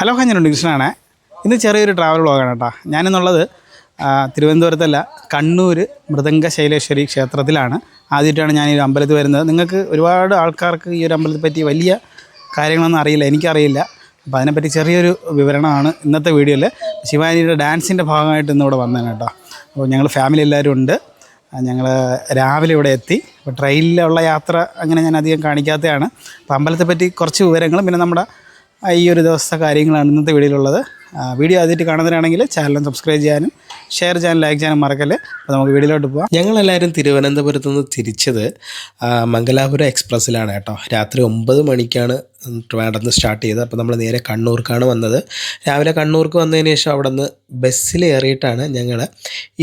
Hello ഞാനുണ്ട് കൃഷ്ണനാണ്. ഇന്ന് ചെറിയൊരു ട്രാവൽ വ്ളോഗാണ് കേട്ടോ. ഞാനെന്നുള്ളത് തിരുവനന്തപുരത്തല്ല കണ്ണൂർ മൃദംഗ ശൈലേശ്വരി ക്ഷേത്രത്തിലാണ്. ആദ്യമായിട്ടാണ് ഞാൻ ഈ ഒരു അമ്പലത്തിൽ വരുന്നത്. നിങ്ങൾക്ക് ഒരുപാട് ആൾക്കാർക്ക് ഈ ഒരു അമ്പലത്തെ പറ്റി വലിയ കാര്യങ്ങളൊന്നും അറിയില്ല എനിക്കറിയില്ല. അപ്പോൾ അതിനെപ്പറ്റി ചെറിയൊരു വിവരണമാണ് ഇന്നത്തെ വീഡിയോയിൽ ശിവാനിയുടെ ഡാൻസിന്റെ ഭാഗമായിട്ട് ഇന്നിവിടെ വന്നതാണ് കേട്ടോ. അപ്പോൾ ഞങ്ങൾ ഫാമിലി എല്ലാവരും ഉണ്ട്. ഞങ്ങൾ രാവിലെ ഇവിടെ എത്തി. അപ്പോൾ ട്രെയിനിലുള്ള യാത്ര അങ്ങനെ ഞാൻ അധികം കാണിക്കാത്തതാണ്. അപ്പോൾ അമ്പലത്തെപ്പറ്റി കുറച്ച് വിവരങ്ങളും പിന്നെ നമ്മുടെ ഈ ഒരു ദിവസത്തെ കാര്യങ്ങളാണ് ഇന്നത്തെ വീഡിയോയിലുള്ളത്. വീഡിയോ ആദ്യമായിട്ട് കാണുന്നവരാണെങ്കിൽ ചാനൽ സബ്സ്ക്രൈബ് ചെയ്യാനും ഷെയർ ചെയ്യാനും ലൈക്ക് ചെയ്യാനും മറക്കല്ലേ? അപ്പോൾ നമുക്ക് വീഡിയോയിലോട്ട് പോകാം ഞങ്ങളെല്ലാവരും തിരുവനന്തപുരത്ത് നിന്ന് തിരിച്ചത് മംഗലാപുരം എക്സ്പ്രസ്സിലാണ് കേട്ടോ. രാത്രി ഒമ്പത് മണിക്കാണ് ട്രിവാൻഡ്രത്ത് സ്റ്റാർട്ട് ചെയ്തത്. അപ്പോൾ നമ്മൾ നേരെ കണ്ണൂർക്കാണ് വന്നത്. രാവിലെ കണ്ണൂർക്ക് വന്നതിന് ശേഷം അവിടെ നിന്ന് ബസ്സിൽ കയറിയിട്ടാണ് ഞങ്ങൾ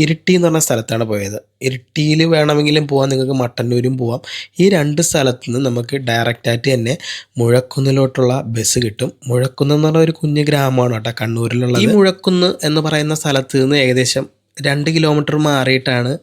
ഇരിട്ടി എന്ന് പറഞ്ഞ സ്ഥലത്താണ് പോയത്. ഇരിട്ടിയിൽ വേണമെങ്കിലും പോകാം നിങ്ങൾക്ക് മട്ടന്നൂരും പോവാം. ഈ രണ്ട് സ്ഥലത്ത് നിന്ന് നമുക്ക് ഡയറക്റ്റായിട്ട് തന്നെ മുഴക്കുന്നിലോട്ടുള്ള ബസ് കിട്ടും. മുഴക്കുന്ന് പറഞ്ഞ ഒരു കുഞ്ഞു ഗ്രാമമാണ് കേട്ടോ കണ്ണൂരിലുള്ളത്. ഈ മുഴക്കുന്ന് എന്ന് പറയുന്ന സ്ഥലത്ത് നിന്ന് രണ്ട് കിലോമീറ്റർ മാറിയിട്ടാണ്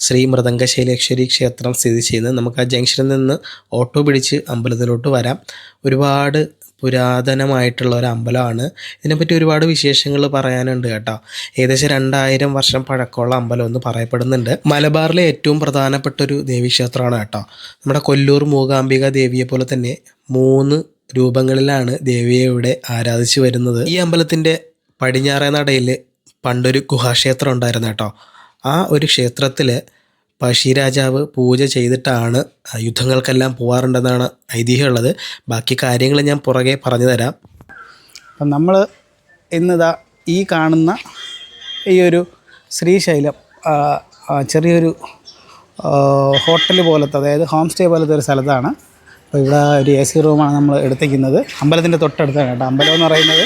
ശ്രീ മൃദംഗശൈലേശ്വരി ക്ഷേത്രം സ്ഥിതി ചെയ്യുന്നത്. നമുക്ക് ആ ജംഗ്ഷനിൽ നിന്ന് ഓട്ടോ പിടിച്ച് അമ്പലത്തിലോട്ട് വരാം. ഒരുപാട് പുരാതനമായിട്ടുള്ള ഒരു അമ്പലമാണ്. ഇതിനെപ്പറ്റി ഒരുപാട് വിശേഷങ്ങൾ പറയാനുണ്ട് കേട്ടോ. ഏകദേശം രണ്ടായിരം വർഷം പഴക്കമുള്ള അമ്പലം എന്ന് പറയപ്പെടുന്നുണ്ട്. മലബാറിലെ ഏറ്റവും പ്രധാനപ്പെട്ട ഒരു ദേവീക്ഷേത്രമാണ് കേട്ടോ. നമ്മുടെ കൊല്ലൂർ മൂകാംബിക ദേവിയെ പോലെ തന്നെ മൂന്ന് രൂപങ്ങളിലാണ് ദേവിയെ ഇവിടെ ആരാധിച്ചു വരുന്നത്. ഈ അമ്പലത്തിന്റെ പടിഞ്ഞാറേ നടയിൽ പണ്ടൊരു ഗുഹാക്ഷേത്രം ഉണ്ടായിരുന്നു കേട്ടോ. ആ ഒരു ക്ഷേത്രത്തിൽ പഴശ്ശിരാജാവ് പൂജ ചെയ്തിട്ടാണ് യുദ്ധങ്ങൾക്കെല്ലാം പോകാറുണ്ടെന്നാണ് ഐതിഹ്യമുള്ളത്. ബാക്കി കാര്യങ്ങൾ ഞാൻ പുറകെ പറഞ്ഞു തരാം അപ്പം നമ്മൾ ഇന്നിതാ ഈ കാണുന്ന ഈ ഒരു ശ്രീശൈലം ചെറിയൊരു ഹോട്ടൽ പോലത്തെ അതായത് ഹോം സ്റ്റേ പോലത്തെ ഒരു സ്ഥലത്താണ്. അപ്പോൾ ഇവിടെ ഒരു എ സി റൂമാണ് നമ്മൾ എടുത്തിരിക്കുന്നത്. അമ്പലത്തിന്റെ തൊട്ടടുത്താണ് കേട്ടോ. അമ്പലം എന്ന് പറയുന്നത്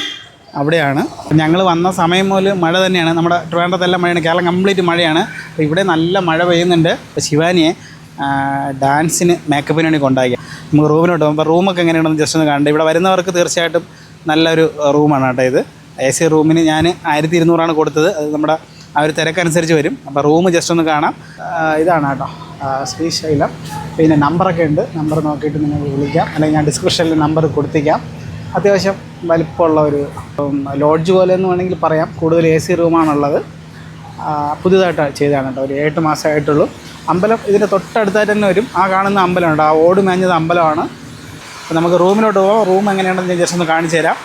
അവിടെയാണ്. ഞങ്ങൾ വന്ന സമയം മുതൽ മഴ തന്നെയാണ്. നമ്മുടെ ട്രിവാൻഡ്രത്തെല്ലാം മഴയാണ്. കേരളം കംപ്ലീറ്റ് മഴയാണ്. അപ്പോൾ ഇവിടെ നല്ല മഴ പെയ്യുന്നുണ്ട്. അപ്പോൾ ശിവാനിയെ ഡാൻസിന് മേക്കപ്പിന് വേണ്ടി കൊണ്ടാക്കി. നമുക്ക് റൂമിനോട്ട് പോകുമ്പോൾ റൂമൊക്കെ എങ്ങനെയാണെന്ന് ജസ്റ്റ് ഒന്ന് കാണണ്ടേ? ഇവിടെ വരുന്നവർക്ക് തീർച്ചയായിട്ടും നല്ലൊരു റൂമാണ് കേട്ടോ ഇത്. എ സി റൂമിന് ഞാൻ ആയിരത്തി ഇരുന്നൂറാണ് കൊടുത്തത്. അത് നമ്മുടെ ആ ഒരു തിരക്കനുസരിച്ച് വരും. അപ്പോൾ റൂം ജസ്റ്റ് ഒന്ന് കാണാം. ഇതാണ് കേട്ടോ. ശ്രീശൈലം പിന്നെ നമ്പറൊക്കെ ഉണ്ട്. നമ്പർ നോക്കിയിട്ട് നിങ്ങൾ വിളിക്കാം. അല്ലെങ്കിൽ ഞാൻ ഡിസ്ക്രിപ്ഷനിൽ നമ്പർ കൊടുത്തേക്കാം. അത്യാവശ്യം വലിപ്പമുള്ള ഒരു ലോഡ്ജ് പോലെ എന്ന് വേണമെങ്കിൽ പറയാം. കൂടുതൽ എ സി റൂമാണുള്ളത് പുതിയതായിട്ട് ചെയ്തതാണ് കേട്ടോ. ഒരു എട്ട് മാസമായിട്ടുള്ളൂ അമ്പലം ഇതിന്റെ തൊട്ടടുത്തായിട്ട് തന്നെ വരും. ആ കാണുന്ന അമ്പലമുണ്ട് ആ ഓട് മേഞ്ഞത് അമ്പലമാണ്. അപ്പോൾ നമുക്ക് റൂമിലോട്ട് പോകാം റൂം എങ്ങനെയാണെന്ന് ഞാൻ ജസ്റ്റ് ഒന്ന് കാണിച്ചു തരാം.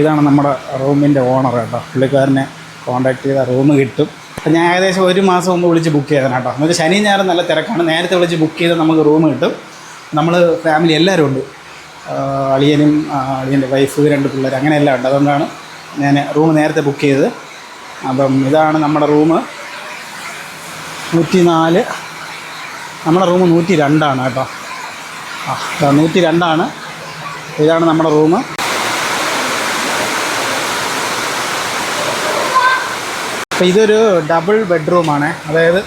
ഇതാണ് നമ്മുടെ റൂമിന്റെ ഓണർ കേട്ടോ. പുള്ളിക്കാരനെ കോൺടാക്ട് ചെയ്താൽ റൂം കിട്ടും. അപ്പോൾ ഞാൻ ഏകദേശം ഒരു മാസം മുമ്പ് വിളിച്ച് ബുക്ക് ചെയ്തതാണ് കേട്ടോ. നമുക്ക് ശനി ഞായറും നല്ല തിരക്കാണ്. നേരത്തെ വിളിച്ച് ബുക്ക് ചെയ്താൽ നമുക്ക് റൂം കിട്ടും. നമ്മൾ ഫാമിലി എല്ലാവരും ഉണ്ട്. അളിയനും അളിയന്റെ വൈഫ് രണ്ട് പിള്ളേർ അങ്ങനെയെല്ലാം ഉണ്ട്. അതുകൊണ്ടാണ് ഞാൻ റൂം നേരത്തെ ബുക്ക് ചെയ്തത്. അപ്പം ഇതാണ് നമ്മുടെ റൂം നൂറ്റി നാല് നമ്മുടെ റൂം നൂറ്റി രണ്ടാണ് കേട്ടോ. ആ നൂറ്റി രണ്ടാണ് ഇതാണ് നമ്മുടെ റൂം അപ്പോൾ ഇതൊരു ഡബിൾ ബെഡ്റൂമാണ് അതായത്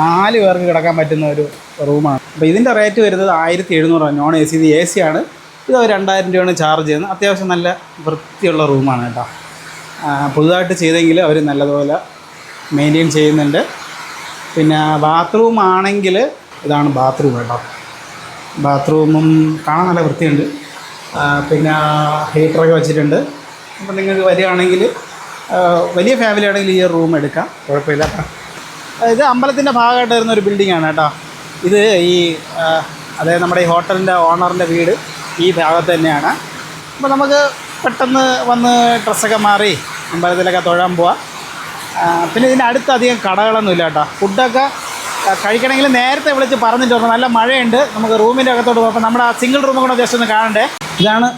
നാല് പേർക്ക് കിടക്കാൻ പറ്റുന്ന ഒരു റൂമാണ് അപ്പോൾ ഇതിന്റെ റേറ്റ് വരുന്നത് ആയിരത്തി എഴുന്നൂറാണ് നോൺ എ സി ഇത് എ സി ആണ്. ഇത് രണ്ടായിരം രൂപയാണ് ചാർജ് ചെയ്യുന്നത്. അത്യാവശ്യം നല്ല വൃത്തിയുള്ള റൂമാണ് കേട്ടോ. പുതുതായിട്ട് ചെയ്തെങ്കിൽ അവർ നല്ലതുപോലെ മെയിന്റെയിൻ ചെയ്യുന്നുണ്ട്. പിന്നെ ബാത്റൂം ആണെങ്കിൽ ഇതാണ് ബാത്റൂം കേട്ടോ. ബാത്റൂമും കാണാൻ നല്ല വൃത്തിയുണ്ട്. പിന്നെ ഹീറ്ററൊക്കെ വെച്ചിട്ടുണ്ട്. അപ്പം നിങ്ങൾക്ക് വരികയാണെങ്കിൽ വലിയ ഫാമിലി ആണെങ്കിൽ ഈ റൂം എടുക്കാം. കുഴപ്പമില്ല. ഇത് അമ്പലത്തിന്റെ ഭാഗമായിട്ട് വരുന്ന ഒരു ബിൽഡിംഗ് ആണ് കേട്ടോ. ഇത് ഈ അതായത് നമ്മുടെ ഈ ഹോട്ടലിന്റെ ഓണറിന്റെ വീട്. ഈ ഭാഗത്ത് തന്നെയാണ്. അപ്പോൾ നമുക്ക് പെട്ടെന്ന് വന്ന് ഡ്രസ്സൊക്കെ മാറി അമ്പലത്തിലൊക്കെ തൊഴാൻ പോവാം. പിന്നെ ഇതിന്റെ അടുത്ത് അധികം കടകളൊന്നും ഇല്ല കേട്ടോ. ഫുഡൊക്കെ കഴിക്കണമെങ്കിൽ നേരത്തെ വിളിച്ച് പറഞ്ഞിട്ട് വന്നു നല്ല മഴയുണ്ട്. നമുക്ക് റൂമിന്റെ അകത്തോട്ട് പോകാം അപ്പോൾ നമ്മുടെ ആ സിംഗിൾ റൂം കൂടെ ജസ്റ്റ് ഒന്ന് കാണണ്ടേ? ഇതാണ്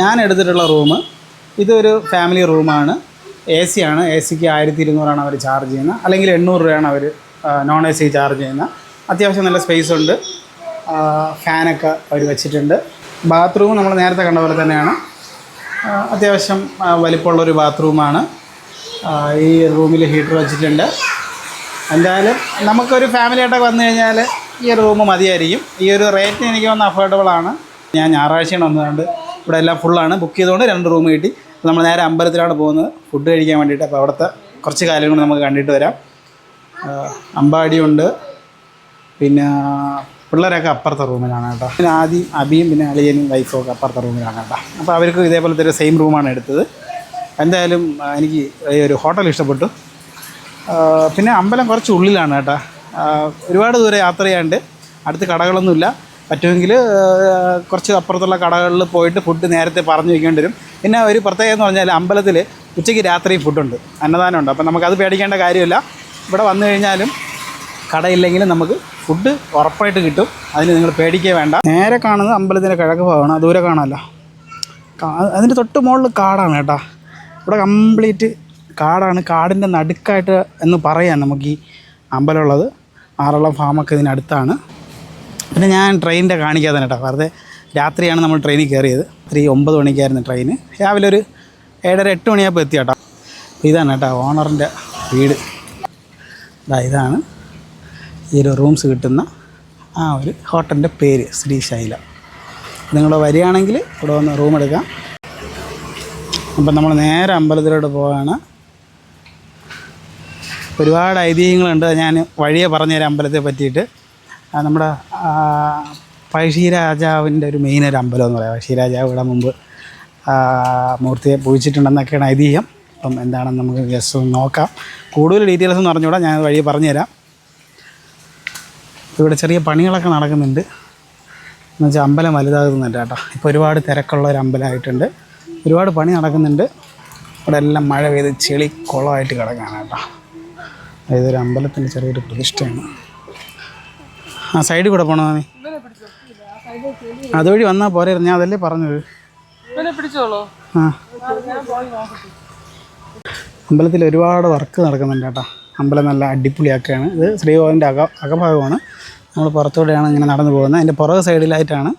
ഞാൻ എടുത്തിട്ടുള്ള റൂം ഇതൊരു ഫാമിലി റൂമാണ്. എ സി ആണ്. എ സിക്ക് ആയിരത്തി ഇരുന്നൂറാണ് അവർ ചാർജ് ചെയ്യുന്നത്. അല്ലെങ്കിൽ എണ്ണൂറ് രൂപയാണ് അവർ നോൺ എ സി ചാർജ് ചെയ്യുന്നത്. അത്യാവശ്യം നല്ല സ്പേസ് ഉണ്ട്. ഫാനൊക്കെ അവർ വെച്ചിട്ടുണ്ട്. ബാത്റൂം നമ്മൾ നേരത്തെ കണ്ട പോലെ തന്നെയാണ്. അത്യാവശ്യം വലിപ്പമുള്ളൊരു ബാത്റൂമാണ്. ഈ റൂമിൽ ഹീറ്റർ വെച്ചിട്ടുണ്ട്. എന്തായാലും നമുക്കൊരു ഫാമിലി ആയിട്ടൊക്കെ വന്നു കഴിഞ്ഞാൽ ഈ റൂം മതിയായിരിക്കും. ഈ ഒരു റേറ്റ് എനിക്ക് വന്ന് അഫോർഡബിൾ ആണ്. ഞാൻ ഞായറാഴ്ചയാണ് വന്നതുകൊണ്ട് ഇവിടെ എല്ലാം ഫുള്ളാണ് ബുക്ക് ചെയ്തുകൊണ്ട് രണ്ട് റൂം കിട്ടി. നമ്മൾ നേരെ അമ്പലത്തിലാണ് പോകുന്നത്. ഫുഡ് കഴിക്കാൻ വേണ്ടിയിട്ട്. അപ്പോൾ അവിടുത്തെ കുറച്ച് കാര്യങ്ങൾ നമുക്ക് കണ്ടിട്ട് വരാം. അമ്പാടിയുണ്ട് പിന്നെ പിള്ളേരൊക്കെ അപ്പുറത്തെ റൂമിലാണ് കേട്ടോ. പിന്നെ ആദ്യം അബിയും പിന്നെ അളിയനും വൈഫും ഒക്കെ അപ്പുറത്തെ റൂമിലാണ് കേട്ടോ. അപ്പോൾ അവർക്ക് ഇതേപോലത്തെ ഒരു സെയിം റൂമാണ് എടുത്തത്. എന്തായാലും എനിക്ക് ഈ ഒരു ഹോട്ടൽ ഇഷ്ടപ്പെട്ടു. പിന്നെ അമ്പലം കുറച്ച് ഉള്ളിലാണ് കേട്ടോ. ഒരുപാട് ദൂരെ യാത്ര ചെയ്യാണ്ട് അടുത്ത് കടകളൊന്നുമില്ല. പറ്റുമെങ്കിൽ കുറച്ച് അപ്പുറത്തുള്ള കടകളിൽ പോയിട്ട് ഫുഡ് നേരത്തെ പറഞ്ഞു വയ്ക്കേണ്ടി വരും. പിന്നെ ഒരു പ്രത്യേകത എന്ന് പറഞ്ഞാൽ അമ്പലത്തിൽ ഉച്ചയ്ക്ക് രാത്രിയും ഫുഡുണ്ട് അന്നദാനമുണ്ട് അപ്പോൾ നമുക്കത് പേടിക്കേണ്ട കാര്യമില്ല. ഇവിടെ വന്നു കഴിഞ്ഞാലും കടയില്ലെങ്കിലും നമുക്ക് ഫുഡ് ഉറപ്പായിട്ട് കിട്ടും. അതിന് നിങ്ങൾ പേടിക്കേ വേണ്ട. നേരെ കാണുന്നത് അമ്പലത്തിന്റെ കിഴക്ക് ഭാഗമാണ്. ദൂരെ കാണാമല്ലോ. അതിന്റെ തൊട്ട് മുകളിൽ കാടാണ് കേട്ടോ. ഇവിടെ കംപ്ലീറ്റ് കാടാണ്. കാടിന്റെ നടുക്കായിട്ട് എന്ന് പറയാം നമുക്ക് ഈ അമ്പലമുള്ളത്. ആറളം ഫാമൊക്കെ ഇതിനടുത്താണ് പിന്നെ ഞാൻ ട്രെയിനിന്റെ കാണിക്കാതെ കേട്ടോ. വെറുതെ രാത്രിയാണ് നമ്മൾ ട്രെയിനിൽ കയറിയത്. ത്രീ ഒമ്പത് മണിക്കായിരുന്നു ട്രെയിന് രാവിലെ ഒരു ഏഴര എട്ട് മണിയാകുമ്പോൾ എത്തി കേട്ടോ. ഇതാണ് കേട്ടോ ഓണറിന്റെ വീട്. ഇതാ ഇതാണ്. ഒരു റൂംസ് കിട്ടുന്ന ആ ഒരു ഹോട്ടലിന്റെ പേര് ശ്രീശൈല നിങ്ങൾ വരികയാണെങ്കിൽ ഇവിടെ വന്ന് റൂം എടുക്കാം. അപ്പം നമ്മൾ നേരെ അമ്പലത്തിലോട്ട് പോവാണ്. ഒരുപാട് ഐതിഹ്യങ്ങളുണ്ട്. ഞാൻ വഴിയെ പറഞ്ഞുതരാം അമ്പലത്തെ പറ്റിയിട്ട്. നമ്മുടെ പഴശ്ശിരാജാവിന്റെ പഴശ്ശി രാജാവിന്റെ ഒരു മെയിൻ ഒരു അമ്പലം എന്ന് പറയാം. പഴശ്ശി രാജാവ് ഇവിടെ മുമ്പ് മൂർത്തിയെ പൂജിച്ചിട്ടുണ്ടെന്നൊക്കെയാണ് ഐതിഹ്യം. അപ്പം എന്താണെന്ന് നമുക്ക് ഒന്ന് നോക്കാം. കൂടുതൽ ഡീറ്റെയിൽസ് എന്ന് പറഞ്ഞുകൂടാ ഞാൻ വഴി പറഞ്ഞുതരാം. ഇവിടെ ചെറിയ പണികളൊക്കെ നടക്കുന്നുണ്ട്. എന്ന് വെച്ചാൽ അമ്പലം വലുതാകുന്നുണ്ട് കേട്ടോ. ഇപ്പോൾ ഒരുപാട് തിരക്കുള്ള ഒരു അമ്പലമായിട്ടുണ്ട്. ഒരുപാട് പണി നടക്കുന്നുണ്ട്. ഇവിടെ എല്ലാം മഴ പെയ്ത് ചെളി കുളമായിട്ട് കിടക്കാനാണ് കേട്ടോ. ഇതൊരു അമ്പലത്തിന്റെ ചെറിയൊരു പ്രതിഷ്ഠയാണ്. ആ സൈഡിൽ കൂടെ പോണോ നീ അതുവഴി വന്നാൽ പോരെ ഞാൻ അതല്ലേ പറഞ്ഞത്. ആ. അമ്പലത്തിൽ ഒരുപാട് വർക്ക് നടക്കുന്നുണ്ട് കേട്ടോ. അമ്പലം നല്ല അടിപൊളിയാക്കുകയാണ്. ഇത് ശ്രീകോവിലിന്റെ അക അകഭാഗമാണ്. നമ്മൾ പുറത്തൂടെയാണ് ഇങ്ങനെ നടന്നു പോകുന്നത്. അതിന്റെ പുറകു സൈഡിലായിട്ടാണ്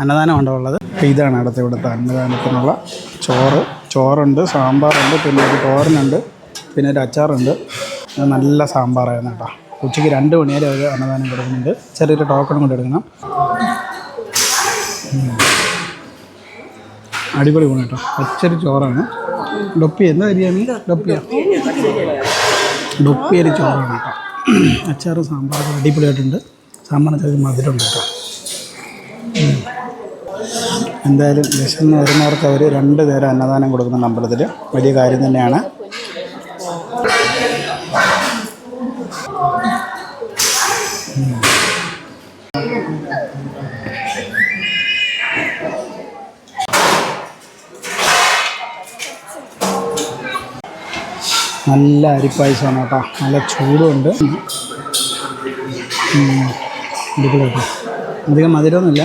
അന്നദാനം ഉണ്ടുള്ളത് അപ്പോൾ ഇതാണ് അടുത്ത ഇവിടുത്തെ അന്നദാനത്തിനുള്ള ചോറ്. ചോറുണ്ട് സാമ്പാറുണ്ട് പിന്നെ ഒരു തോരനുണ്ട് പിന്നെ ഒരു അച്ചാറുണ്ട്. നല്ല സാമ്പാറായിരുന്നു കേട്ടോ. ഉച്ചയ്ക്ക് രണ്ട് മണിവരെ ഒരു അന്നദാനം കൊടുക്കുന്നുണ്ട്. ചെറിയൊരു ടോക്കൺ കൊണ്ട് എടുക്കണം. അടിപൊളി ഗുണം കേട്ടോ. ചോറാണ്. ഡൊപ്പി എന്താ ബിരിയാണി? ഡൊപ്പിയ ഡൊപ്പിയൊരു ചോറാണ് കേട്ടോ. അച്ചാറ് സാമ്പാർ അടിപൊളിയായിട്ടുണ്ട്. സാമ്പാർ ചെറിയ മധുരമുണ്ട് കേട്ടോ. എന്തായാലും വിശന്ന് വരുന്നവർക്ക് അവർ രണ്ട് നേരം അന്നദാനം കൊടുക്കുന്നുണ്ട് അമ്പലത്തിൽ വലിയ കാര്യം തന്നെയാണ്. നല്ല അരിപ്പായസമാണ് കേട്ടോ. നല്ല ചൂടുണ്ട്. അധികം മധുരമൊന്നുമില്ല.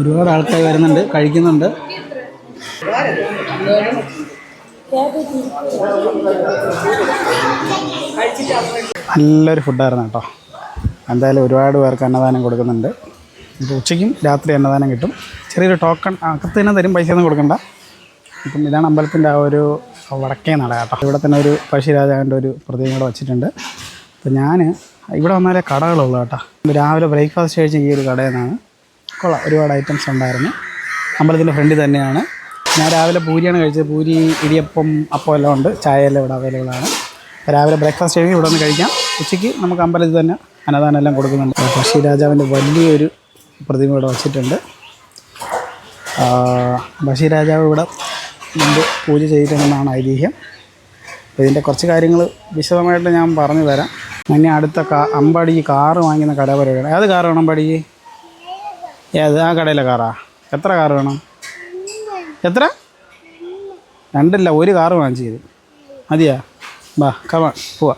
ഒരുപാട് ആൾക്കാർ വരുന്നുണ്ട് കഴിക്കുന്നുണ്ട്. നല്ലൊരു ഫുഡായിരുന്നു കേട്ടോ. എന്തായാലും ഒരുപാട് പേർക്ക് അന്നദാനം കൊടുക്കുന്നുണ്ട്. ഇപ്പോൾ ഉച്ചയ്ക്കും രാത്രി അന്നദാനം കിട്ടും. ചെറിയൊരു ടോക്കൺ അകത്ത് തന്നെ തരും പൈസ ഒന്നും കൊടുക്കണ്ട. ഇപ്പം ഇതാണ് അമ്പലത്തിന്റെ ആ ഒരു വടക്കേ നട കേട്ടോ. ഇവിടെ തന്നെ ഒരു പഴശ്ശിരാജാവിന്റെ ഒരു പ്രതിമ കൂടെ വെച്ചിട്ടുണ്ട്. അപ്പോൾ ഞാൻ ഇവിടെ വന്നാലേ കടകളുള്ളൂ കേട്ടോ. രാവിലെ ബ്രേക്ക്ഫാസ്റ്റ് കഴിച്ച ഈ ഒരു കടയിൽ നിന്നാണ്. കൊള്ളാം ഒരുപാട് ഐറ്റംസ് ഉണ്ടായിരുന്നു. അമ്പലത്തിന്റെ ഫ്രണ്ടിൽ തന്നെയാണ്. ഞാൻ രാവിലെ പൂരിയാണ് കഴിച്ചത്. പൂരി ഇടിയപ്പം അപ്പം എല്ലാം ഉണ്ട്. ചായ എല്ലാം ഇവിടെ അവൈലബിൾ ആണ്. രാവിലെ ബ്രേക്ക്ഫാസ്റ്റ് കഴിഞ്ഞ് ഇവിടെ നിന്ന് കഴിക്കാം. ഉച്ചയ്ക്ക് നമുക്ക് അമ്പലത്തിൽ തന്നെ അന്നദാനം എല്ലാം കൊടുക്കുന്നുണ്ട്. പഴശ്ശി രാജാവിന്റെ വലിയൊരു പ്രതിമ ഇവിടെ വച്ചിട്ടുണ്ട്. ബഷീർ രാജാവ് ഇവിടെ മുമ്പ് പൂജ ചെയ്തിട്ടുണ്ടെന്നാണ് ഐതിഹ്യം. ഇതിന്റെ കുറച്ച് കാര്യങ്ങൾ വിശദമായിട്ട് ഞാൻ പറഞ്ഞു തരാം. പിന്നെ അടുത്ത കാ അമ്പാടി കാറ് വാങ്ങുന്ന കട വരെയാണ് ഏത് കാറ് വേണം അമ്പാടി? ഏത് ആ കടയിലെ കാറാ? എത്ര കാറ് വേണം? എത്ര? രണ്ടല്ല ഒരു കാറ് വാങ്ങിച്ചു മതിയാ? ബാ കവാ പോവാ.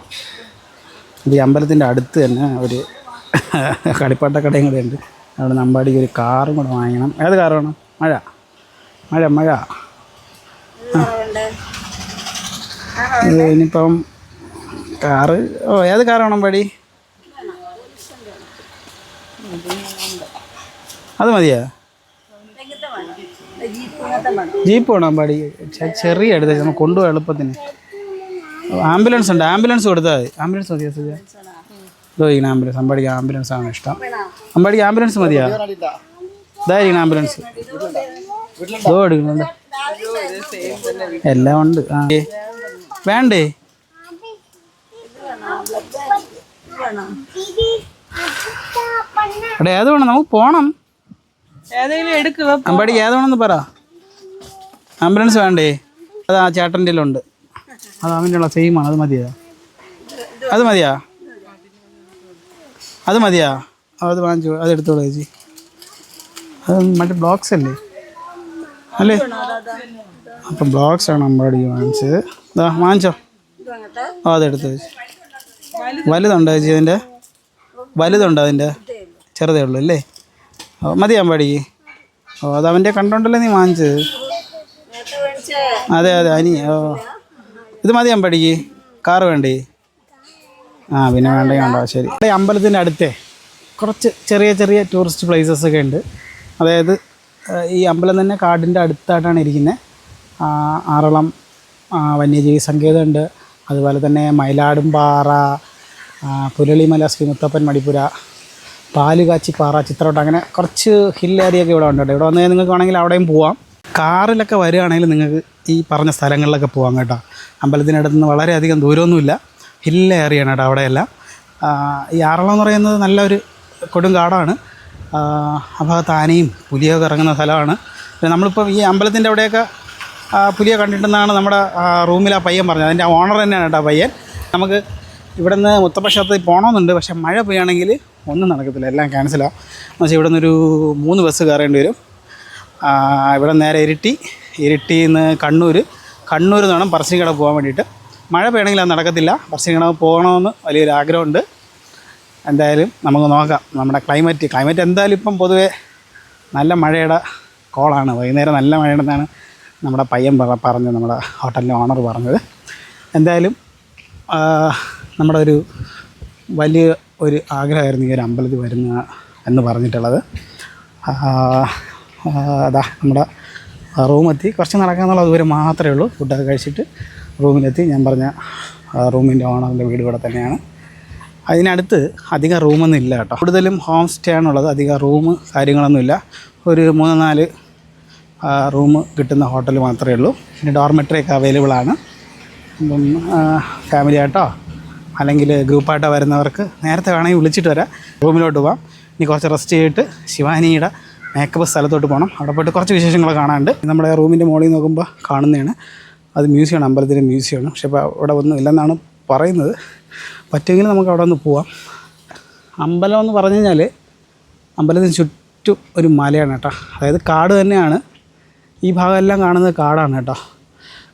ഈ അമ്പലത്തിന്റെ അടുത്ത് തന്നെ ഒരു കളിപ്പാട്ട കടയും കൂടെ ഉണ്ട്. അവിടെ നമ്പാടിക്ക് ഒരു കാറും കൂടെ വാങ്ങണം. ഏത് കാർ വേണം? മഴ. മഴ മഴ. ഇനിയിപ്പം കാറ്. ഓ ഏത് കാർ വേണം പാടി അത് മതിയാ? ജീപ്പ് വേണം പാടി ചെറിയ എടുത്ത് നമ്മൾ കൊണ്ടുപോകാം എളുപ്പത്തിന്. ആംബുലൻസ് ഉണ്ട്. ആംബുലൻസ് കൊടുത്താൽ മതി. ആംബുലൻസ് മതിയോ സുജ? ഇതോ ഇങ്ങനെ ആംബുലൻസ്. അമ്പാടിക്ക് ആംബുലൻസ് ആണ് ഇഷ്ടം. അമ്പാടിക്ക് ആംബുലൻസ് മതിയാ? ഇതായിരിക്കണം ആംബുലൻസ്. ഇതോ എടുക്കുന്നുണ്ട്. എല്ലാം ഉണ്ട്. ആ. വേണ്ടേ? എടാ ഏത് വേണം? നമുക്ക് പോണം. അമ്പാടി ഏത് വേണമെന്ന് പറ. ആംബുലൻസ് വേണ്ടേ? അതാ ആ ചേട്ടന്റെ ഉണ്ട് അത് അവന്റെ ഉള്ള സെയിമാണ് അത് മതിയാ? അത് മതിയാ? അത് മതിയാ. അത് വാങ്ങിച്ചു അത് എടുത്തോളൂ ചേച്ചി. അത് മറ്റേ ബ്ലോക്സ് അല്ലേ? അല്ലേ? അപ്പം ബ്ലോക്സ് ആണ് അമ്പാടി വാങ്ങിച്ചത്. ഇതാ വാങ്ങിച്ചോ. ആ അതെടുത്തു ചേച്ചി. വലുതുണ്ടോ ചേച്ചി അതിന്റെ? വലുതുണ്ടോ അതിന്റെ? ചെറുതേ ഉള്ളൂ അല്ലേ? മതി അമ്പാടിക്ക്. ഓ അത് അവന്റെ കണ്ടോണ്ടല്ലേ നീ വാങ്ങിച്ചത്? അതെ അതെ അനി ഓ. ഇത് മതി അമ്പാടിക്ക്. കാറ് വേണ്ടേ? ആ പിന്നെ വേണ്ടേ വേണ്ടോ ശരി. ഇവിടെ അമ്പലത്തിന്റെ അടുത്തേ കുറച്ച് ചെറിയ ചെറിയ ടൂറിസ്റ്റ് പ്ലേസസ് ഒക്കെ ഉണ്ട്. അതായത് ഈ അമ്പലം തന്നെ കാടിന്റെ അടുത്തായിട്ടാണ് ഇരിക്കുന്നത്. ആറളം വന്യജീവി സങ്കേതമുണ്ട്. അതുപോലെ തന്നെ മയിലാടുംപാറ പുരളിമല ശ്രീമുത്തപ്പൻ കാച്ചി പാറ ചിത്രോട്ട അങ്ങനെ കുറച്ച് ഹിൽ ഏരിയ ഒക്കെ ഇവിടെ ഉണ്ട് ഇവിടെ വന്നാൽ നിങ്ങൾക്ക് വേണമെങ്കിൽ അവിടെയും പോവാം. കാറിലൊക്കെ വരികയാണെങ്കിൽ നിങ്ങൾക്ക് ഈ പറഞ്ഞ സ്ഥലങ്ങളിലൊക്കെ പോവാം കേട്ടോ. അമ്പലത്തിനടുത്ത് നിന്ന് വളരെയധികം ദൂരമൊന്നുമില്ല. ഹിൽ ഏരിയയാണ് കേട്ടോ അവിടെയെല്ലാം. ഈ ആറളം എന്ന് പറയുന്നത് നല്ലൊരു കൊടും കാടാണ്. ആ ഭാഗത്ത് ആനയും പുലിയൊക്കെ ഇറങ്ങുന്ന സ്ഥലമാണ്. പിന്നെ നമ്മളിപ്പോൾ ഈ അമ്പലത്തിന്റെ അവിടെയൊക്കെ പുലിയെ കണ്ടിട്ടുണ്ടെന്നാണ് നമ്മുടെ റൂമിൽ ആ പയ്യൻ പറഞ്ഞത്. അതിന്റെ ഓണർ തന്നെയാണ് കേട്ടോ പയ്യൻ. നമുക്ക് ഇവിടുന്ന് മുത്തപ്പക്ഷത്തിൽ പോകണമെന്നുണ്ട് പക്ഷെ മഴ പെയ്യുകയാണെങ്കിൽ ഒന്നും നടക്കത്തില്ല. എല്ലാം ക്യാൻസലാണ് എന്ന് വെച്ചാൽ ഇവിടെ നിന്നൊരു മൂന്ന് ബസ് കയറേണ്ടി വരും. ഇവിടെ നേരെ ഇരിട്ടി. ഇരിട്ടിയിൽ നിന്ന് കണ്ണൂർ കണ്ണൂർ നിന്ന് വേണം പറശ്ശിനിക്കട പോകാൻ വേണ്ടിയിട്ട് മഴ പെയ്യണമെങ്കിൽ അത് നടക്കത്തില്ല. പറശ്ശിനിക്കട പോകണമെന്ന് വലിയൊരു ആഗ്രഹമുണ്ട്. എന്തായാലും നമുക്ക് നോക്കാം. നമ്മുടെ ക്ലൈമറ്റ് ക്ലൈമറ്റ് എന്തായാലും ഇപ്പം പൊതുവേ നല്ല മഴയുടെ കോളാണ്. വൈകുന്നേരം നല്ല മഴയുണ്ടെന്നാണ് നമ്മുടെ പയ്യൻ പറ- പറഞ്ഞത്. നമ്മുടെ ഹോട്ടലിന്റെ ഓണർ പറഞ്ഞത്. എന്തായാലും നമ്മുടെ ഒരു വലിയ ഒരു ആഗ്രഹമായിരുന്നു ഈ ഒരു അമ്പലത്തിൽ വരുന്ന എന്ന് പറഞ്ഞിട്ടുള്ളത്. അതാ നമ്മുടെ റൂമെത്തി കുറച്ച് നടക്കാന്നുള്ള ദൂരം മാത്രമേ ഉള്ളൂ. ഫുഡൊക്കെ കഴിച്ചിട്ട് റൂമിലെത്തി. ഞാൻ പറഞ്ഞ റൂമിന്റെ ഓണറിന്റെ വീട് ഇവിടെ തന്നെയാണ്. അതിനടുത്ത് അധികം റൂമൊന്നും ഇല്ല കേട്ടോ. കൂടുതലും ഹോം സ്റ്റേ ആണുള്ളത് അധികം റൂം കാര്യങ്ങളൊന്നുമില്ല ഒരു മൂന്ന് നാല് റൂം കിട്ടുന്ന ഹോട്ടൽ മാത്രമേ ഉള്ളൂ. പിന്നെ ഡോർമെറ്ററി ഒക്കെ അവൈലബിൾ ആണ്. അപ്പം ഫാമിലി ആയിട്ടോ അല്ലെങ്കിൽ ഗ്രൂപ്പായിട്ടോ വരുന്നവർക്ക് നേരത്തെ വേണമെങ്കിൽ വിളിച്ചിട്ട് വരാം. റൂമിലോട്ട് പോകാം ഇനി കുറച്ച് റെസ്റ്റ് ചെയ്തിട്ട് ശിവാനിയുടെ മേക്കപ്പ് സ്ഥലത്തോട്ട് പോകണം അവിടെ പോയിട്ട് കുറച്ച് വിശേഷങ്ങൾ കാണാനുണ്ട്. നമ്മുടെ റൂമിന്റെ മുകളിൽ നോക്കുമ്പോൾ കാണുന്നതാണ്. അത് മ്യൂസിയമാണ് അമ്പലത്തിലെ മ്യൂസിയമാണ്. പക്ഷേ ഇപ്പോൾ അവിടെ ഒന്നും ഇല്ലെന്നാണ് പറയുന്നത്. പറ്റുമെങ്കിൽ നമുക്ക് അവിടെ ഒന്ന് പോവാം. അമ്പലം എന്ന് പറഞ്ഞു കഴിഞ്ഞാൽ അമ്പലത്തിന് ചുറ്റും ഒരു മലയാണ് കേട്ടോ. അതായത് കാട് തന്നെയാണ്. ഈ ഭാഗമെല്ലാം കാണുന്നത് കാടാണ് കേട്ടോ.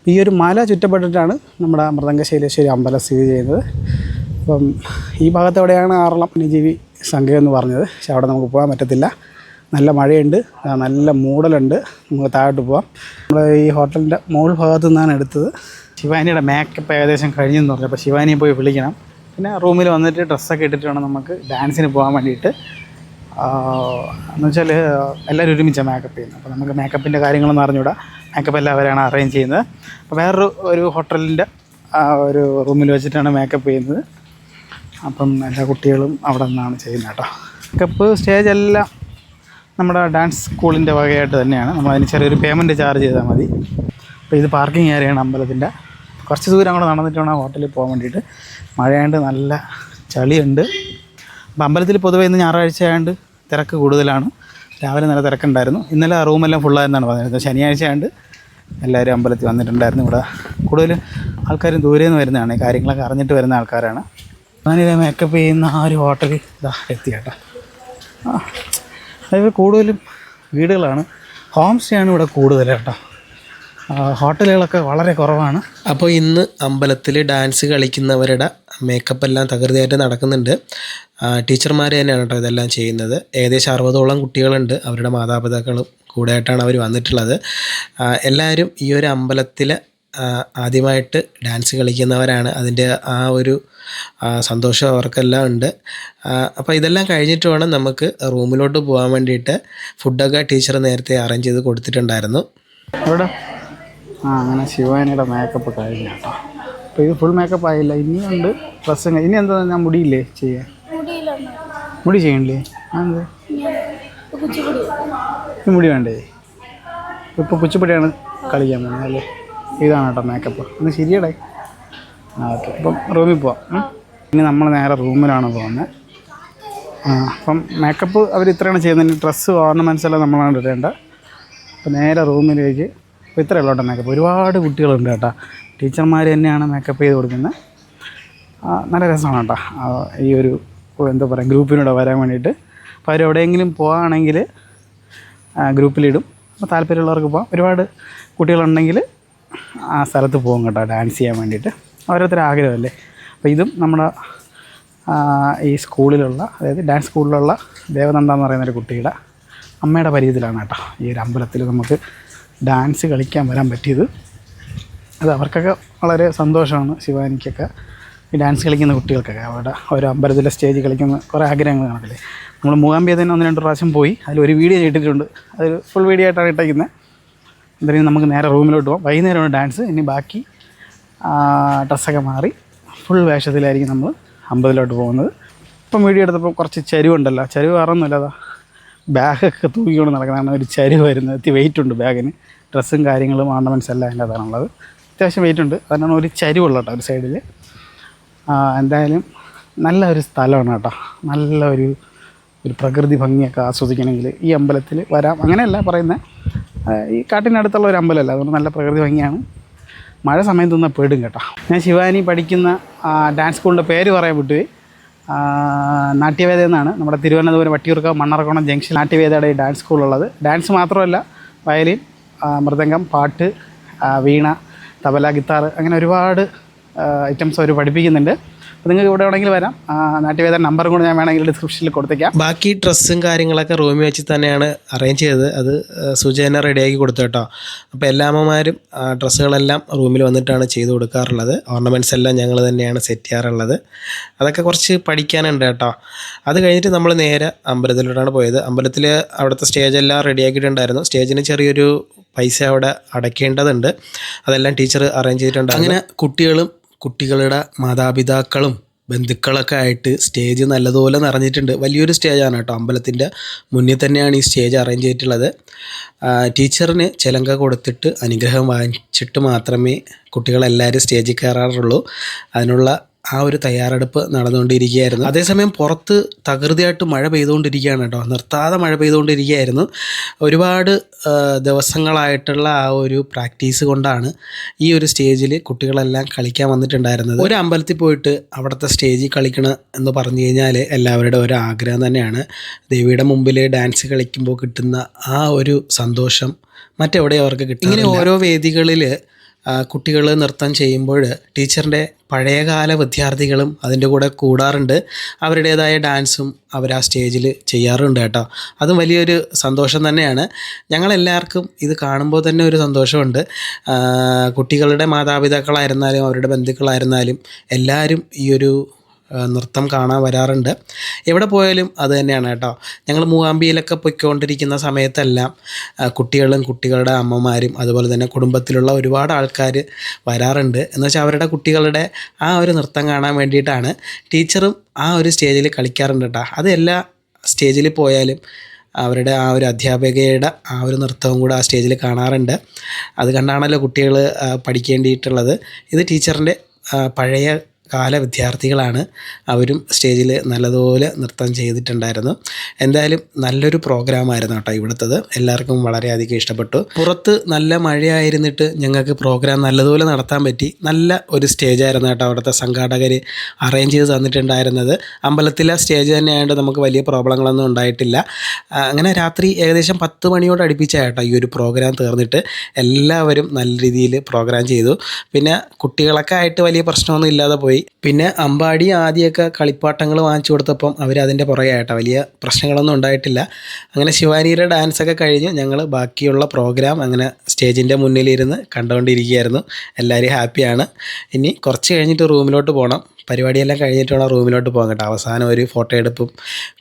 ഈ ഒരു മല ചുറ്റപ്പെട്ടിട്ടാണ് നമ്മുടെ മൃദംഗശൈലേശ്വരി അമ്പലം സ്ഥിതി ചെയ്യുന്നത്. അപ്പം ഈ ഭാഗത്ത് എവിടെയാണ് ആറളം വന്യജീവി സംഘം എന്ന് പറഞ്ഞത്. പക്ഷെ അവിടെ നമുക്ക് പോകാൻ പറ്റത്തില്ല. നല്ല മഴയുണ്ട്. നല്ല മൂടലുണ്ട്. നമുക്ക് താഴോട്ട് പോവാം. നമ്മൾ ഈ ഹോട്ടലിന്റെ മുകൾ ഭാഗത്തു നിന്നാണ് എടുത്തത്. ശിവാനിയുടെ മേക്കപ്പ് ഏകദേശം കഴിഞ്ഞെന്ന് പറഞ്ഞു. അപ്പോൾ ശിവാനിയെ പോയി വിളിക്കണം. പിന്നെ റൂമിൽ വന്നിട്ട് ഡ്രസ്സൊക്കെ ഇട്ടിട്ട് വേണം നമുക്ക് ഡാൻസിന് പോകാൻ വേണ്ടിയിട്ട്. എന്ന് വെച്ചാൽ എല്ലാവരും ഒരുമിച്ചാണ് മേക്കപ്പ് ചെയ്യുന്നത്. അപ്പോൾ നമുക്ക് മേക്കപ്പിന്റെ കാര്യങ്ങളൊന്നും അറിഞ്ഞൂടാ മേക്കപ്പ് എല്ലാവരെയാണ് അറേഞ്ച് ചെയ്യുന്നത്. അപ്പോൾ വേറൊരു ഒരു ഹോട്ടലിന്റെ ഒരു റൂമിൽ വെച്ചിട്ടാണ് മേക്കപ്പ് ചെയ്യുന്നത്. അപ്പം എല്ലാ കുട്ടികളും അവിടെ നിന്നാണ് ചെയ്യുന്നത് കേട്ടോ. മേക്കപ്പ് സ്റ്റേജ് എല്ലാം നമ്മുടെ ഡാൻസ് സ്കൂളിന്റെ വകയായിട്ട് തന്നെയാണ്. നമ്മൾ അതിന് ചെറിയൊരു പേയ്മെന്റ് ചാർജ് ചെയ്താൽ മതി. അപ്പോൾ ഇത് പാർക്കിംഗ് ഏരിയയാണ് അമ്പലത്തിന്റെ. കുറച്ച് ദൂരം അങ്ങോട്ട് നടന്നിട്ട് വേണം ഹോട്ടലിൽ പോകാൻ വേണ്ടിയിട്ട്. മഴയായതുകൊണ്ട് നല്ല ചളിയുണ്ട്. അപ്പോൾ അമ്പലത്തിൽ പൊതുവേ ഇന്ന് ഞായറാഴ്ച ആയതുകൊണ്ട് തിരക്ക് കൂടുതലാണ്. രാവിലെ നല്ല തിരക്കുണ്ടായിരുന്നു. ഇന്നലെ റൂമെല്ലാം ഫുള്ളായിരുന്നാണ് പറഞ്ഞിരുന്നത് ശനിയാഴ്ച ആയതുകൊണ്ട് എല്ലാവരും അമ്പലത്തിൽ വന്നിട്ടുണ്ടായിരുന്നു. ഇവിടെ കൂടുതലും ആൾക്കാരും ദൂരെ നിന്ന് വരുന്നതാണ്. കാര്യങ്ങളൊക്കെ അറിഞ്ഞിട്ട് വരുന്ന ആൾക്കാരാണ്. ഞാനിത് മേക്കപ്പ് ചെയ്യുന്ന ആ ഒരു ഹോട്ടലിൽ ഇതാ എത്തി കേട്ടോ ആ അതായത് കൂടുതലും വീടുകളാണ്. ഹോം സ്റ്റേ ആണ് ഇവിടെ കൂടുതൽ കേട്ടോ. ഹോട്ടലുകളൊക്കെ വളരെ കുറവാണ്. അപ്പോൾ ഇന്ന് അമ്പലത്തിൽ ഡാൻസ് കളിക്കുന്നവരുടെ മേക്കപ്പ് എല്ലാം തകൃതിയായിട്ട് നടക്കുന്നുണ്ട്. ടീച്ചർമാർ തന്നെയാണ് കേട്ടോ ഇതെല്ലാം ചെയ്യുന്നത്. ഏകദേശം അറുപതോളം കുട്ടികളുണ്ട്. അവരുടെ മാതാപിതാക്കളും കൂടെയായിട്ടാണ് അവർ വന്നിട്ടുള്ളത്. എല്ലാവരും ഈ ഒരു അമ്പലത്തിൽ ആദ്യമായിട്ട് ഡാൻസ് കളിക്കുന്നവരാണ്. അതിന്റെ ആ ഒരു സന്തോഷം അവർക്കെല്ലാം ഉണ്ട്. അപ്പോൾ ഇതെല്ലാം കഴിഞ്ഞിട്ട് വേണം നമുക്ക് റൂമിലോട്ട് പോകാൻ വേണ്ടിയിട്ട് ഫുഡൊക്കെ ടീച്ചർ നേരത്തെ അറേഞ്ച് ചെയ്ത് കൊടുത്തിട്ടുണ്ടായിരുന്നു. ആ അങ്ങനെ ശിവാനിയുടെ മേക്കപ്പ് കഴിഞ്ഞ കേട്ടോ. അപ്പോൾ ഇത് ഫുൾ മേക്കപ്പ് ആയില്ല. ഇനിയുണ്ട് ഡ്രസ്സും ഇനി എന്താ ഞാൻ മുടിയില്ലേ ചെയ്യാൻ? മുടി ചെയ്യണ്ടേ മുടി വേണ്ടേ? ഇപ്പോൾ കുച്ചിപ്പടിയാണ് കളിക്കാൻ പോകുന്നത് അല്ലേ? ഇതാണ് കേട്ടോ മേക്കപ്പ് ഒന്ന് ശരിയടേ. ആ ഓക്കെ. അപ്പം റൂമിൽ പോവാം. ഇനി നമ്മൾ നേരെ റൂമിലാണ് പോകുന്നത്. അപ്പം മേക്കപ്പ് അവർ ഇത്രയാണ് ചെയ്യുന്നത്. ഡ്രസ്സ് ഓർണമെന്റ്സ് എല്ലാം നമ്മളാണ് ഇടേണ്ടത്. അപ്പം നേരെ റൂമിലേക്ക് അപ്പോൾ ഇത്രയല്ല കേട്ടോ മേക്കപ്പ് ഒരുപാട് കുട്ടികളുണ്ട് കേട്ടോ. ടീച്ചർമാർ തന്നെയാണ് മേക്കപ്പ് ചെയ്ത് കൊടുക്കുന്നത്. നല്ല രസമാണ് കേട്ടോ. ഈ ഒരു എന്താ പറയുക ഗ്രൂപ്പിനൂടെ വരാൻ വേണ്ടിയിട്ട്. അപ്പോൾ അവർ എവിടെയെങ്കിലും പോവുകയാണെങ്കിൽ ഗ്രൂപ്പിലിടും. അപ്പോൾ താല്പര്യമുള്ളവർക്ക് പോകാം ഒരുപാട് കുട്ടികളുണ്ടെങ്കിൽ ആ സ്ഥലത്ത് പോകും കേട്ടോ ഡാൻസ് ചെയ്യാൻ വേണ്ടിയിട്ട്. ഓരോരുത്തരുടെ ആഗ്രഹമല്ലേ. അപ്പോൾ ഇതും നമ്മുടെ ഈ സ്കൂളിലുള്ള അതായത് ഡാൻസ് സ്കൂളിലുള്ള ദേവനന്ദ എന്ന് പറയുന്ന ഒരു കുട്ടിയുടെ അമ്മയുടെ പരിചയത്തിലാണ് കേട്ടോ ഈ ഒരു അമ്പലത്തിൽ നമുക്ക് ഡാൻസ് കളിക്കാൻ വരാൻ പറ്റിയത്. അത് അവർക്കൊക്കെ വളരെ സന്തോഷമാണ് ശിവാനിക്കൊക്കെ ഈ ഡാൻസ് കളിക്കുന്ന കുട്ടികൾക്കൊക്കെ. അവരുടെ ഒരു അമ്പലത്തിലെ സ്റ്റേജ് കളിക്കുന്ന കുറേ ആഗ്രഹങ്ങൾ കാണത്തില്ലേ നമ്മൾ മൂകാംബിയ തന്നെ ഒന്ന് രണ്ട് പ്രാവശ്യം പോയി. അതിലൊരു വീഡിയോ ചെയ്തിട്ടുണ്ട് അത് ഫുൾ വീഡിയോ ആയിട്ടാണ് ഇട്ടേക്കുന്നത് എന്തായാലും നമുക്ക് നേരെ റൂമിലോട്ട് പോകാം വൈകുന്നേരമാണ് ഡാൻസ് ഇനി ബാക്കി ഡ്രസ്സൊക്കെ മാറി ഫുൾ വേഷത്തിലായിരിക്കും നമ്മൾ അമ്പതിലോട്ട് പോകുന്നത്. ഇപ്പം വീഡിയോ എടുത്തപ്പോൾ കുറച്ച് ചരിവുണ്ടല്ലോ. ചരിവ് വേറൊന്നുമില്ല അതാ. ബാഗൊക്കെ തൂക്കിക്കൊണ്ട് നടക്കുന്നതാണ് ഒരു ചരിവ് വരുന്നത്. ഇത്തിരി വെയിറ്റ് ഉണ്ട് ബാഗിന്. ഡ്രസ്സും കാര്യങ്ങളും ഓർണമെന്റ്സ് എല്ലാം അതിന്റെ അതാണുള്ളത് അത്യാവശ്യം വെയിറ്റ് ഉണ്ട്. അതിനാണ് ഒരു ചരിവുള്ള കേട്ടോ ഒരു സൈഡിൽ എന്തായാലും നല്ല ഒരു സ്ഥലമാണ് കേട്ടോ. നല്ല ഒരു ഒരു പ്രകൃതി ഭംഗിയൊക്കെ ആസ്വദിക്കണമെങ്കിൽ ഈ അമ്പലത്തിൽ വരാം. അങ്ങനെയല്ല പറയുന്നത് ഈ കാട്ടിനടുത്തുള്ള ഒരു അമ്പലമല്ല അതുകൊണ്ട് നല്ല പ്രകൃതി ഭംഗിയാണ്. മഴ സമയത്ത് നിന്ന് പേടും കേട്ടോ. ഞാൻ ശിവാനി പഠിക്കുന്ന ഡാൻസ് സ്കൂളിന്റെ പേര് പറയാൻ വിട്ടുപോയി. ആ, നാട്യവേദ എന്നാണ്. നമ്മുടെ തിരുവനന്തപുരം വട്ടിയൂർക്കാവ് മണ്ണറക്കോണം ജംഗ്ഷൻ നാട്യവേദയുടെ ഈ ഡാൻസ് സ്കൂളുള്ളത് ഡാൻസ് മാത്രമല്ല വയലിൻ മൃദംഗം പാട്ട് വീണ തബല ഗിത്താർ അങ്ങനെ ഒരുപാട് ഐറ്റംസ് അവർ പഠിപ്പിക്കുന്നുണ്ട്. അപ്പോൾ നിങ്ങൾക്ക് ഇവിടെ വേണമെങ്കിൽ വരാം. ആ, നാട്യവേദ നമ്പറും കൂടെ ഞാൻ വേണമെങ്കിൽ ഡിസ്ക്രിപ്ഷനിൽ കൊടുത്തേക്കാം. ബാക്കി ഡ്രസ്സും കാര്യങ്ങളൊക്കെ റൂമിൽ വെച്ച് തന്നെയാണ് അറേഞ്ച് ചെയ്തത്. അത് സുജയനെ റെഡിയാക്കി കൊടുത്തു കേട്ടോ. അപ്പോൾ എല്ലാ അമ്മമാരും ഡ്രസ്സുകളെല്ലാം റൂമിൽ വന്നിട്ടാണ് ചെയ്ത് കൊടുക്കാറുള്ളത്. ഓർണമെന്റ്സ് എല്ലാം ഞങ്ങൾ തന്നെയാണ് സെറ്റ് ചെയ്യാറുള്ളത്. അതൊക്കെ കുറച്ച് പഠിക്കാനുണ്ട് കേട്ടോ. അത് കഴിഞ്ഞിട്ട് നമ്മൾ നേരെ അമ്പലത്തിലോട്ടാണ് പോയത്. അമ്പലത്തിൽ അവിടുത്തെ സ്റ്റേജെല്ലാം റെഡിയാക്കിയിട്ടുണ്ടായിരുന്നു സ്റ്റേജിന് ചെറിയൊരു പൈസ അവിടെ അടയ്ക്കേണ്ടതുണ്ട്. അതെല്ലാം ടീച്ചർ അറേഞ്ച് ചെയ്തിട്ടുണ്ട് അങ്ങനെ കുട്ടികളും കുട്ടികളുടെ മാതാപിതാക്കളും ബന്ധുക്കളൊക്കെ ആയിട്ട് സ്റ്റേജ് നല്ലതുപോലെ നിറഞ്ഞിട്ടുണ്ട്. വലിയൊരു സ്റ്റേജാണ് കേട്ടോ. അമ്പലത്തിന്റെ മുന്നിൽ തന്നെയാണ് ഈ സ്റ്റേജ് അറേഞ്ച് ചെയ്തിട്ടുള്ളത്. ടീച്ചറിന് ചിലങ്ക കൊടുത്തിട്ട് അനുഗ്രഹം വാങ്ങിച്ചിട്ട് മാത്രമേ കുട്ടികളെല്ലാവരും സ്റ്റേജിൽ കയറാറുള്ളൂ. അതിനുള്ള ആ ഒരു തയ്യാറെടുപ്പ് നടന്നുകൊണ്ടിരിക്കുകയായിരുന്നു. അതേസമയം പുറത്ത് തകൃതിയായിട്ട് മഴ പെയ്തുകൊണ്ടിരിക്കുകയാണ് കേട്ടോ. നിർത്താതെ മഴ പെയ്തുകൊണ്ടിരിക്കുകയായിരുന്നു. ഒരുപാട് ദിവസങ്ങളായിട്ടുള്ള ആ ഒരു പ്രാക്ടീസ് കൊണ്ടാണ് ഈ ഒരു സ്റ്റേജിൽ കുട്ടികളെല്ലാം കളിക്കാൻ വന്നിട്ടുണ്ടായിരുന്നത്. ഒരു അമ്പലത്തിൽ പോയിട്ട് അവിടുത്തെ സ്റ്റേജിൽ കളിക്കണം എന്ന് പറഞ്ഞു കഴിഞ്ഞാൽ എല്ലാവരുടെ ഒരു ആഗ്രഹം തന്നെയാണ്. ദേവിയുടെ മുമ്പിൽ ഡാൻസ് കളിക്കുമ്പോൾ കിട്ടുന്ന ആ ഒരു സന്തോഷം മറ്റെവിടെയും അവർക്ക് കിട്ടും ഇങ്ങനെ ഓരോ വേദികളിൽ കുട്ടികൾ നൃത്തം ചെയ്യുമ്പോൾ ടീച്ചറിന്റെ പഴയകാല വിദ്യാർത്ഥികളും അതിന്റെ കൂടെ കൂടാറുണ്ട്. അവരുടേതായ ഡാൻസും അവർ ആ സ്റ്റേജിൽ ചെയ്യാറുണ്ട് കേട്ടോ. അതും വലിയൊരു സന്തോഷം തന്നെയാണ്. ഞങ്ങളെല്ലാവർക്കും ഇത് കാണുമ്പോൾ തന്നെ ഒരു സന്തോഷമുണ്ട്. കുട്ടികളുടെ മാതാപിതാക്കളായിരുന്നാലും അവരുടെ ബന്ധുക്കളായിരുന്നാലും എല്ലാവരും ഈ ഒരു നൃത്തം കാണാൻ വരാറുണ്ട്. എവിടെ പോയാലും അത് തന്നെയാണ് കേട്ടോ. ഞങ്ങൾ മൂകാംബിയിലൊക്കെ പൊയ്ക്കൊണ്ടിരിക്കുന്ന സമയത്തെല്ലാം കുട്ടികളും കുട്ടികളുടെ അമ്മമാരും അതുപോലെ തന്നെ കുടുംബത്തിലുള്ള ഒരുപാട് ആൾക്കാർ വരാറുണ്ട്. എന്ന് വെച്ചാൽ അവരുടെ കുട്ടികളുടെ ആ ഒരു നൃത്തം കാണാൻ വേണ്ടിയിട്ടാണ് ടീച്ചറും ആ ഒരു സ്റ്റേജിൽ കളിക്കാറുണ്ട് കേട്ടോ. അത് എല്ലാ സ്റ്റേജിൽ പോയാലും അവരുടെ ആ ഒരു അധ്യാപികയുടെ ആ ഒരു നൃത്തവും കൂടെ ആ സ്റ്റേജിൽ കാണാറുണ്ട്. അത് കണ്ടാണല്ലോ കുട്ടികൾ പഠിക്കേണ്ടിയിട്ടുള്ളത്. ഇത് ടീച്ചറിന്റെ പഴയ കാല വിദ്യാർത്ഥികളാണ് അവരും സ്റ്റേജിൽ നല്ലതുപോലെ നൃത്തം ചെയ്തിട്ടുണ്ടായിരുന്നു. എന്തായാലും നല്ലൊരു പ്രോഗ്രാമായിരുന്നു കേട്ടോ ഇവിടുത്തത്. എല്ലാവർക്കും വളരെയധികം ഇഷ്ടപ്പെട്ടു. പുറത്ത് നല്ല മഴയായിരുന്നിട്ട് ഞങ്ങൾക്ക് പ്രോഗ്രാം നല്ലതുപോലെ നടത്താൻ പറ്റി. നല്ല ഒരു സ്റ്റേജായിരുന്നു കേട്ടോ അവിടുത്തെ സംഘാടകർ അറേഞ്ച് ചെയ്ത് തന്നിട്ടുണ്ടായിരുന്നത്. അമ്പലത്തിലെ സ്റ്റേജ് തന്നെ ആയതുകൊണ്ട് നമുക്ക് വലിയ പ്രോബ്ലങ്ങളൊന്നും ഉണ്ടായിട്ടില്ല. അങ്ങനെ രാത്രി ഏകദേശം പത്ത് മണിയോട് അടുപ്പിച്ചാണ് കേട്ടോ ഈ ഒരു പ്രോഗ്രാം തീർന്നിട്ട് എല്ലാവരും നല്ല രീതിയിൽ പ്രോഗ്രാം ചെയ്തു. പിന്നെ കുട്ടികളൊക്കെ ആയിട്ട് വലിയ പ്രശ്നമൊന്നും ഇല്ലാതെ പോയി. പിന്നെ അമ്പാടി ആദ്യമൊക്കെ കളിപ്പാട്ടങ്ങൾ വാങ്ങിച്ചു കൊടുത്തപ്പം അവർ അതിന്റെ പുറകെയായിട്ടോ. വലിയ പ്രശ്നങ്ങളൊന്നും ഉണ്ടായിട്ടില്ല. അങ്ങനെ ശിവാനിയുടെ ഡാൻസൊക്കെ കഴിഞ്ഞ് ഞങ്ങൾ ബാക്കിയുള്ള പ്രോഗ്രാം അങ്ങനെ സ്റ്റേജിന്റെ മുന്നിലിരുന്ന് കണ്ടുകൊണ്ടിരിക്കുകയായിരുന്നു. എല്ലാവരും ഹാപ്പിയാണ്. ഇനി കുറച്ച് കഴിഞ്ഞിട്ട് റൂമിലോട്ട് പോകണം പരിപാടിയെല്ലാം കഴിഞ്ഞിട്ട് വേണം റൂമിലോട്ട് പോകാൻ കേട്ടോ. അവസാനം ഒരു ഫോട്ടോ എടുപ്പും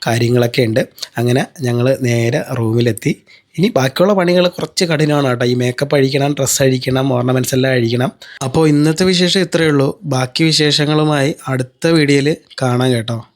കാര്യങ്ങളൊക്കെ ഉണ്ട്. അങ്ങനെ ഞങ്ങൾ നേരെ റൂമിലെത്തി. ഇനി ബാക്കിയുള്ള പണികൾ കുറച്ച് കഠിനമാണ് കേട്ടോ. ഈ മേക്കപ്പ് അഴിക്കണം ഡ്രസ്സ് അഴിക്കണം ഓർണമെന്റ്സ് എല്ലാം അഴിക്കണം. അപ്പോൾ ഇന്നത്തെ വിശേഷം ഇത്രയേ ഉള്ളൂ. ബാക്കി വിശേഷങ്ങളുമായി അടുത്ത വീഡിയോയിൽ കാണാം കേട്ടോ.